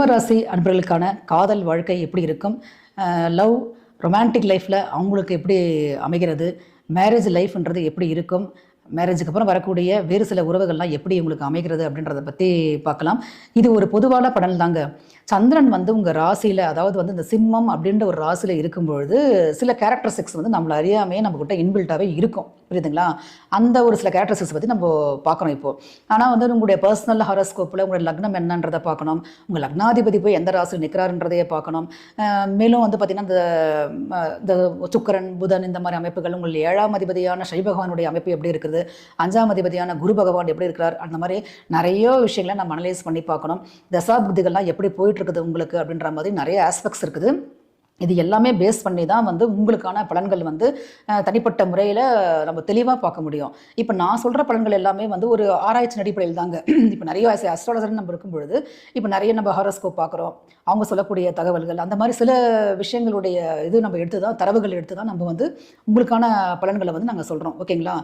சிம்ம அன்பர்களுக்கான காதல் வாழ்க்கை எப்படி இருக்கும்? லவ் ரொமான்டிக் லைஃப்பில் அவங்களுக்கு எப்படி அமைகிறது? மேரேஜ் லைஃப்ன்றது எப்படி இருக்கும்? மேரேஜுக்கு அப்புறம் வரக்கூடிய வேறு சில உறவுகள்லாம் எப்படி உங்களுக்கு அமைகிறது அப்படின்றத பற்றி பார்க்கலாம். இது ஒரு பொதுவான பலன் தாங்க. சந்திரன் வந்து உங்கள் ராசியில் அதாவது வந்து இந்த சிம்மம் அப்படின்ற ஒரு ராசியில் இருக்கும் பொழுது சில கேரக்டரிஸ்டிக்ஸ் வந்து நம்மளை அறியாமையே நம்மக்கிட்ட இன்பில்ட்டாகவே இருக்கும். புரியுதுங்களா? அந்த ஒரு சில கேரக்டரிஸ்டிக்ஸ் பற்றி நம்ம பார்க்கணும் இப்போது ஆனால் வந்து உங்களுடைய பர்சனல் ஹாரோஸ்கோப்பில் உங்களுடைய லக்னம் என்னன்றதை பார்க்கணும். உங்கள் லக்னாதிபதி போய் எந்த ராசியில் நிற்கிறாருன்றதையே பார்க்கணும். மேலும் வந்து பார்த்திங்கன்னா இந்த சுக்கரன் இந்த புதன் இந்த மாதிரி அமைப்புகள் உங்கள் ஏழாம் அதிபதியான சை பகவானுடைய அமைப்பு எப்படி இருக்குது? அஞ்சாம் அதிபதியான குரு பகவான் எப்படி இருக்கிறார்? அந்த மாதிரி நிறைய விஷயங்களை நம்ம அனலைஸ் பண்ணி பார்க்கணும். தசாபுத்திகள்லாம் எப்படி போயிட்டுருக்குது உங்களுக்கு அப்படின்ற மாதிரி நிறைய ஆஸ்பெக்ட்ஸ் இருக்குது. இது எல்லாமே பேஸ் பண்ணி தான் வந்து உங்களுக்கான பலன்கள் வந்து தனிப்பட்ட முறையில் நம்ம தெளிவாக பார்க்க முடியும். இப்போ நான் சொல்கிற பலன்கள் எல்லாமே வந்து ஒரு ஆராய்ச்சி அடிப்படையில் தாங்க. இப்போ நிறைய அஸ்ட்ராலஜர் நம்ம இருக்கும் பொழுது இப்போ நிறைய நம்ம ஹாரோஸ்கோப் பார்க்குறோம். அவங்க சொல்லக்கூடிய தகவல்கள் அந்த மாதிரி சில விஷயங்களுடைய இது நம்ம எடுத்து தான் தரவுகள் எடுத்து தான் நம்ம வந்து உங்களுக்கான பலன்களை வந்து நாங்கள் சொல்கிறோம் ஓகேங்களா?